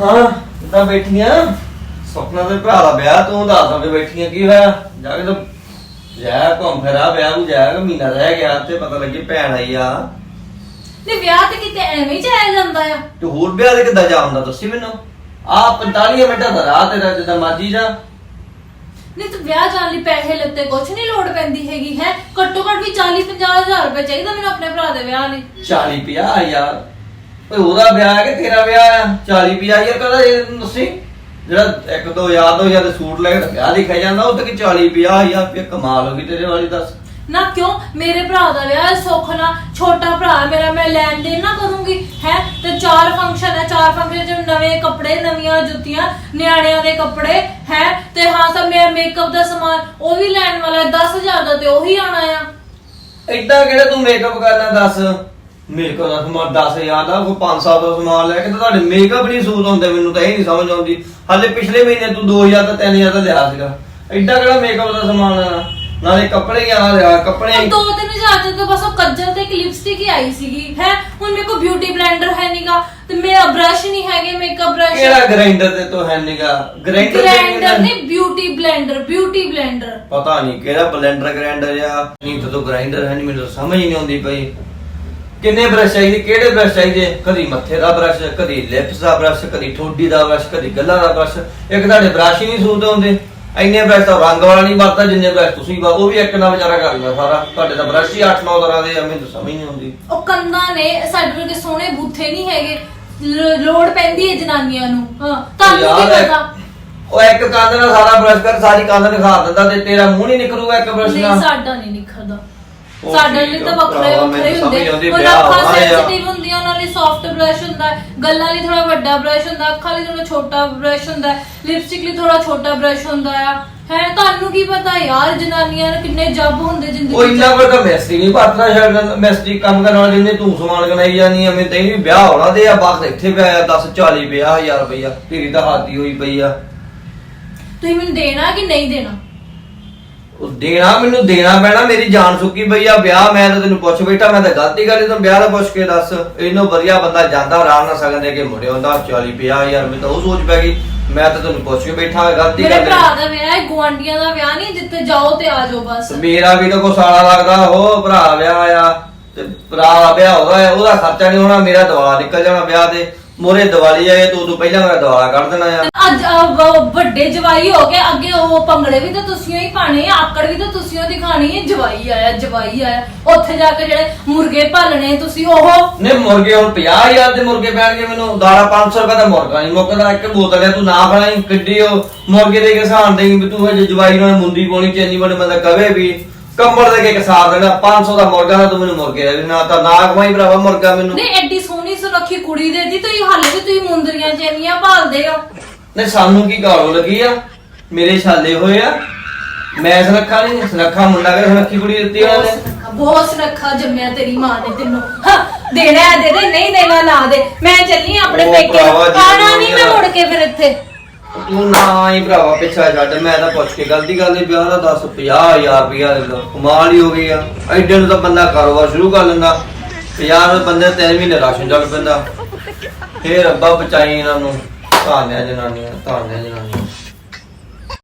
ਹਾਂ ਤਾਂ ਬੈਠੀਆਂ? ਸੁਪਨਾ ਦੇ ਭਰਾ ਦਾ ਵਿਆਹ ਤੂੰ ਦੱਸ ਕੇ ਬੈਠੀਆਂ ਕੀ ਹੋਇਆ? ਜਾ ਕੇ ਤਾਂ ਜਾ ਘੁੰਮ ਫਿਰਾ ਵਿਆਹ ਨੂੰ ਜਾਏਗਾ ਮਹੀਨਾ ਰਹਿ ਗਿਆ ਤੇ ਪਤਾ ਲੱਗੇ ਭੈਣ ਆਈ ਆ। ਨੇ ਵਿਆਹ ਤੇ ਕਿਤੇ ਐਵੇਂ ਹੀ ਜਾਇਆ ਜਾਂਦਾ ਆ? ਤੇ ਹੋਰ ਵਿਆਹ ਦੇ ਕਿੱਦਾਂ ਜਾਂਦਾ ਦੱਸੀ ਮੈਨੂੰ? ਆ 45 ਮਿੰਟਾਂ ਦਾ ਰਾਹ ਤੇਰਾ ਜਿੱਦਾਂ ਮਰਜ਼ੀ ਜਾ। ਨਹੀਂ ਤੂੰ ਵਿਆਹ ਜਾਣ ਲਈ ਪੈਸੇ ਲੱਤੇ ਕੁਛ ਨਹੀਂ ਲੋੜ ਪੈਂਦੀ ਹੈਗੀ ਹੈ? ਘੱਟੋ ਘੱਟ ਵੀ 40 ਹਜ਼ਾਰ ਰੁਪਏ ਚਾਹੀਦਾ ਮੈਨੂੰ ਆਪਣੇ ਭਰਾ ਦੇ ਵਿਆਹ ਲਈ। 40 50 ਯਾਰ ਓਏ ਉਹਦਾ ਵਿਆਹ ਹੈ ਕਿ ਤੇਰਾ ਵਿਆਹ ਆ 40 50 ਯਾਰ ਕਹਦਾ ਇਹ ਦੱਸੀ? ਜਿਹੜਾ ਇੱਕ ਦੋ ਯਾਦ ਹੋ ਜਾਂਦੇ ਸੂਟ ਲੈ ਕੇ ਵਿਆਹ ਲਿਖਿਆ ਜਾਂਦਾ ਉਹ ਤੇ ਕਿ 40 50 ਹਜ਼ਾਰ ਰੁਪਏ ਕਮਾਲ ਹੋ ਗਈ ਤੇਰੇ ਵਾਲੀ ਦੱਸ। ਨਾ ਕਿਉਂ? ਮੇਰੇ ਭਰਾ ਦਾ ਵਿਆਹ ਹੈ, ਸੁੱਖ ਨਾਲ। ਛੋਟਾ ਭਰਾ ਮੇਰਾ ਮੈਂ ਲੈਣ ਦੇਣ ਨਾ ਕਰੂੰਗੀ ਹੈ? ਤੇ ਚਾਰ ਫੰਕਸ਼ਨ ਹੈ ਚਾਰ ਫੰਕਸ਼ਨ ਚ ਨਵੇਂ ਕੱਪੜੇ ਨਵੀਆਂ ਜੁੱਤੀਆਂ ਨਿਆਣਿਆਂ ਦੇ ਕੱਪੜੇ ਹੈ? ਤੇ ਹਾਂ ਸਭ ਮੇਰਾ ਮੇਕਅਪ ਦਾ ਸਮਾਨ ਉਹ ਵੀ ਲੈਣ ਵਾਲਾ ਹੈ 10000 ਦਾ ਤੇ ਉਹੀ ਆਣਾ ਆ। ਏਦਾਂ ਕਿਹੜਾ ਤੂੰ ਮੇਕਅਪ ਕਰਨਾ ਦੱਸ? ਮੇਕਅਪ ਦਾ ਸਮਾਨ 10000 ਦਾ ਕੋਈ 500 ਦਾ ਸਮਾਨ ਲੈ ਕੇ ਤੇ ਤੁਹਾਡੇ ਮੇਕਅਪ ਨਹੀਂ ਸੂਟ ਹੁੰਦੇ ਮੈਨੂੰ ਤਾਂ ਇਹ ਨਹੀਂ ਸਮਝ ਆਉਂਦੀ। ਹਾਲੇ ਪਿਛਲੇ ਮਹੀਨੇ ਤੂੰ 2000 ਦਾ 3000 ਦਾ ਲਿਆ ਸੀਗਾ। ਏਦਾਂ ਕਿਹੜਾ ਮੇਕਅਪ ਦਾ ਸਮਾਨ ਆ? ਨਾਲੇ ਕੱਪੜੇ ਆ ਲਿਆ ਕੱਪੜੇ ਉਹ ਦੋ ਤਿੰਨ ਹਜ਼ਾਰ ਤਾਂ ਬਸ ਉਹ ਕੱਜਲ ਤੇ ਇੱਕ ਲਿਪਸਟਿਕ ਹੀ ਆਈ ਸੀਗੀ। ਹੈ? ਹੁਣ ਮੇਰੇ ਕੋਲ ਬਿਊਟੀ ਬਲੈਂਡਰ ਹੈ ਨੀਗਾ ਤੇ ਮੇਰਾ ਬ੍ਰਸ਼ ਨਹੀਂ ਹੈਗੇ ਮੇਕਅਪ ਬ੍ਰਸ਼ ਕਿਹੜਾ ਗ੍ਰਾਈਂਡਰ ਤੇ ਤੋਂ ਹੈ ਨੀਗਾ? ਗ੍ਰਾਈਂਡਰ ਗ੍ਰੈਂਡਰ ਨਹੀਂ ਬਿਊਟੀ ਬਲੈਂਡਰ ਬਿਊਟੀ ਬਲੈਂਡਰ ਪਤਾ ਨਹੀਂ ਕਿਹੜਾ ਬਲੈਂਡਰ ਗ੍ਰਾਈਂਡਰ ਆ। ਨਹੀਂ ਤਾਂ ਗ੍ਰਾਈਂਡਰ ਹੈ ਨਹੀਂ ਮੈਨੂੰ ਤਾਂ ਸਮਝ ਹੀ ਨਹੀਂ ਆਉਂਦੀ ਪਈ। ਕਿੰਨੇ ਬ੍ਰਸ਼ ਚਾਹੀਦੇ ਕਿਹੜੇ ਬ੍ਰਸ਼ ਚਾਹੀਦੇ? ਕਦੀ ਮੱਥੇ ਦਾ ਬ੍ਰਸ਼ ਕਦੀ ਲਿਪਸ ਦਾ ਬ੍ਰਸ਼ ਕਦੀ ਠੋਡੀ ਦਾ ਬ੍ਰਸ਼ ਕਦੀ ਗੱਲਾਂ ਦਾ ਬ੍ਰਸ਼ ਇੱਕ ਤੁਹਾਡੇ ਬ੍ਰਸ਼ ਹੀ ਨਹੀਂ ਸੂਟ ਹੁੰਦੇ ਇੰਨੇ ਬ੍ਰਸ਼ ਤਾਂ ਰੰਗ ਵਾਲਾ ਨਹੀਂ ਵਰਤਦਾ ਜਿੰਨੇ ਬ੍ਰਸ਼ ਤੁਸੀਂ ਵਾ ਉਹ ਵੀ ਇੱਕ ਨਾਲ ਵਿਚਾਰਾ ਕਰ ਲਿਆ ਸਾਰਾ। ਤੁਹਾਡੇ ਤਾਂ ਬ੍ਰਸ਼ ਹੀ 8-9 ਤਰ੍ਹਾਂ ਦੇ ਆ ਮੈਨੂੰ ਸਮਝ ਨਹੀਂ ਆਉਂਦੀ। ਉਹ ਕੰਨਾਂ ਨੇ ਸਾਡੇ ਵਰਗੇ ਸੋਹਣੇ ਬੂਥੇ ਨਹੀਂ ਹੈਗੇ। ਲ- ਲੋੜ ਪੈਂਦੀ ਹੈ ਜਨਾਨੀਆਂ ਨੂੰ। ਹਾਂ ਤੁਹਾਨੂੰ ਕੀ ਯਾਰ, ਪਤਾ ਉਹ ਇੱਕ ਕੰਧ ਨਾਲ ਸਾਰਾ ਬ੍ਰਸ਼ ਕਰ ਸਾਰੀ ਕੰਧ ਨਿਖਾਰ ਦਿੰਦਾ ਤੇ ਤੇਰਾ ਮੂੰਹ ਨਹੀਂ ਨਿਕਲੂਗਾ ਇੱਕ ਬ੍ਰਸ਼ ਨਹੀਂ ਨਾਲ। ਸਾਡਾ ਨਹੀਂ ਨਿਖਰਦਾ। ਉਹ ਸਾਡੇ ਲਈ ਤਾਂ ਵੱਖਰੇ ਭਰਾਵਾ, ਵੱਖਰੇ ਮੈਨੂੰ ਹੁੰਦੇ ਆਉਂਦੀ, ਅੱਖਾਂ ਹੋਣਾ ਆ। ਸੈਂਸਿਟਿਵ ਹੁੰਦੀਆਂ ਉਹਨਾਂ ਲਈ ਸੌਫਟ ਬ੍ਰਸ਼ ਹੁੰਦਾ ਹੈ ਗੱਲਾਂ ਲਈ ਥੋੜਾ ਵੱਡਾ ਬ੍ਰਸ਼ ਹੁੰਦਾ ਅੱਖਾਂ ਲਈ ਥੋੜਾ ਛੋਟਾ ਬ੍ਰਸ਼ ਹੁੰਦਾ ਹੈ ਲਿਪਸਟਿਕ ਲਈ ਥੋੜਾ ਛੋਟਾ ਬ੍ਰਸ਼ ਹੁੰਦਾ ਆ। ਹੈ ਤੁਹਾਨੂੰ ਕੀ ਪਤਾ ਯਾਰ ਜਨਾਨੀਆਂ ਨੂੰ ਕਿੰਨੇ ਜੱਬ ਹੁੰਦੇ ਉਹ ਜ਼ਿੰਦਗੀ ਇੰਨਾ ਵੱਡਾ ਮੈਸਤਰੀ ਨਹੀਂ ਪਾਤਰਾ ਸ਼ਾਇਦ ਮੈਸਤਰੀ ਕੰਮ ਕਰਨ ਵਾਲੇ ਜਿੰਨੇ ਤੂੰ ਸਮਾਨ ਗਣਾਈ ਜਾਨੀ ਮੈਂ ਤੈਨੂੰ ਵੀ ਵਿਆਹ ਹੋਣਾ ਦੇ ਆ ਬਸ ਇੱਥੇ ਪਿਆ ਆ 10 40 50 ਹਜ਼ਾਰ ਰੁਪਈਆ ਤੇਰੀ ਤਾਂ ਹਾਦੀ ਹੋਈ ਪਈ ਆ। ਤੁਸੀਂ ਮੈਨੂੰ ਦੇਣਾ ਕਿ ਨਹੀਂ ਦੇਣਾ? ਉਹ ਦੇਣਾ ਮੈਨੂੰ ਦੇਣਾ ਪੈਣਾ ਮੇਰੀ ਜਾਨ ਸੁੱਕੀ ਪਈ ਆ ਵਿਆਹ ਮੈਂ ਤਾਂ ਤੈਨੂੰ ਪੁੱਛ ਬੈਠਾ ਮੈਂ ਤਾਂ ਗਲਤੀ ਕਰੀ ਤਾਂ ਵਿਆਹ ਦਾ ਪੁੱਛ ਕੇ ਦੱਸ। ਇਹਨੂੰ ਵਧੀਆ ਬੰਦਾ ਜਾਂਦਾ ਆਰਾਮ ਨਾਲ ਸਗਨ ਦੇ ਕੇ ਮੁੜਿਆ ਹੁੰਦਾ 40 50 ਹਜ਼ਾਰ ਮੈਂ ਤਾਂ ਉਹ ਸੋਚ ਪੈ ਗਈ। ਮੈਂ ਤਾਂ ਤੈਨੂੰ ਪੁੱਛ ਕੇ ਬੈਠਾ ਗਲਤੀ ਮੇਰੇ ਕਰ ਭਰਾ ਦਾ ਵਿਆਹ ਹੈ ਗੁਆਂਢੀਆਂ ਦਾ ਵਿਆਹ ਨਹੀਂ ਜਿੱਥੇ ਜਾਓ ਤੇ ਆ ਜਾਓ ਬਸ। ਮੇਰਾ ਵੀ ਤਾਂ ਕੋ ਸਾਲਾ ਲੱਗਦਾ ਉਹ ਭਰਾ ਵਿਆਹ ਆ ਤੇ ਭਰਾ ਵਿਆਹ ਹੋਦਾ ਹੈ ਉਹਦਾ ਖਰਚਾ ਨਹੀਂ ਹੋਣਾ ਮੇਰਾ ਦਵਾ ਨਿਕਲ ਜਾਣਾ ਵਿਆਹ ਦੇ ਮੋਰੇ ਦੀਵਾਲੀ ਆਏ ਤੂੰ ਉਦੋਂ ਪਹਿਲਾਂ ਮੇਰਾ ਦਵਾਲਾ ਕੱਢ ਦੇਣਾ ਆ। ਅੱਜ ਅਹ, ਵ- ਵੱਡੇ ਜਵਾਈ ਹੋ ਕੇ ਅੱਗੇ ਉਹ ਭੰਗੜੇ ਵੀ ਤਾਂ ਤੁਸੀਂ ਹੀ ਪਾਣੇ ਆ ਆਕੜ ਵੀ ਤਾਂ ਤੁਸੀਂ ਹੀ ਦਿਖਾਣੀ ਹੈ ਜਵਾਈ ਆਇਆ ਜਵਾਈ ਆਇਆ। ਉੱਥੇ ਜਾ ਕੇ ਜਿਹੜੇ ਮੁਰਗੇ ਭਾਲਣੇ ਤੁਸੀਂ ਉਹ ਨੇ ਮੁਰਗੇ ਹੁਣ 50000 ਦੇ ਮੁਰਗੇ ਪੈਣਗੇ ਮੈਨੂੰ ਦਾੜਾ 500 ਰੁਪਏ ਦਾ ਮੁਰਗਾ ਨਹੀਂ ਮੁੱਕਦਾ ਇੱਕ ਬੋਤਲ ਹੈ ਤੂੰ ਨਾ ਖਾਣੀ ਕਿੱਡੀ ਉਹ। ਮੁਰਗੇ ਦੇ ਕੇ ਸਾਣ ਦੇਂਗੀ ਵੀ ਤੂੰ ਹਜੇ ਜਵਾਈ ਨਾਲ ਮੁੰਦੀ ਪਾਉਣੀ ਚੈਨੀ ਬਣੇ ਬੰਦਾ ਕਵੇ ਵੀ ਕੰਬਲ ਦੇ ਕੇ ਇੱਕ ਸਾਰ ਦੇਣਾ 500 ਦਾ ਮੁਰਗਾ ਨਾ ਤੂੰ ਮੈਨੂੰ ਮੁਰਗੇ ਦੇ ਦੇਣਾ ਤਾਂ ਨਾ ਖਵਾਈ ਭਰਾਵਾ ਮੁਰਗਾ ਮੈਨੂੰ। ਨਹੀਂ ਐਡੀ ਸੋਹਣੀ ਸੁਰੱਖੀ ਕੁੜੀ ਦੇ ਦੀ ਤੁਸੀਂ ਹਾਲੇ ਵੀ ਤੁਸੀਂ ਮੁੰਦਰੀਆਂ ਚੈਨੀਆਂ ਭਾਲਦੇ ਹੋ। ਨੇ ਸਾਨੂੰ ਕੀ ਗਾਲੋ ਲੱਗੀ ਆ? ਮੇਰੇ ਛਾਲੇ ਹੋਏ ਆ? ਮੈਂ ਸੁਨੱਖਾ ਨਹੀਂ ਸੁਨੱਖਾ ਮੁੰਡਾ ਕਰ ਸੁਨੱਖੀ ਕੁੜੀ ਦਿੱਤੀ ਉਹਨਾਂ ਨੇ? ਬਹੁਤ ਸੁਨੱਖਾ ਜੰਮਿਆ ਤੇਰੀ ਮਾਂ ਨੇ ਤੈਨੂੰ ਹਾਂ ਦੇਣਾ ਹੈ ਦੇ ਦੇ ਨਹੀਂ ਦੇਣਾ ਨਾ ਦੇ। ਮੈਂ ਚੱਲੀ ਆਂ ਆਪਣੇ ਉਹ ਪੇਕੇ ਭਰਾਵਾ ਜੀ, ਆਣਾ ਨਹੀਂ ਮੈਂ। ਮੁੜ ਕੇ ਫਿਰ ਇੱਥੇ। ਤੂੰ ਨਾ ਹੀ ਭਰਾਵਾ ਪਿੱਛਾ ਛੱਡ। ਮੈਂ ਤਾਂ ਪੁੱਛ ਕੇ ਗਲਤੀ ਕਰ ਲਈ ਵਿਆਹ ਦਾ 10 50000 ਰੁਪਇਆ ਦੇ ਦੋ ਕਮਾਲ ਹੀ ਹੋ ਗਈ ਆ। ਐਡੇ ਨੂੰ ਤਾਂ ਬੰਦਾ ਕਾਰੋਬਾਰ ਸ਼ੁਰੂ ਕਰ ਲੈਂਦਾ। 50 ਬੰਦੇ ਤਿੰਨ ਮਹੀਨੇ ਰਾਸ਼ਨ ਚੱਲ ਪੈਂਦਾ। ਫੇਰ ਰੱਬਾ ਬਚਾਈ ਇਹਨਾਂ ਨੂੰ। ਧਾਨਿਆ ਜਨਾਨੀਆਂ ਧਾਨਿਆ ਜਨਾਨੀਆਂ।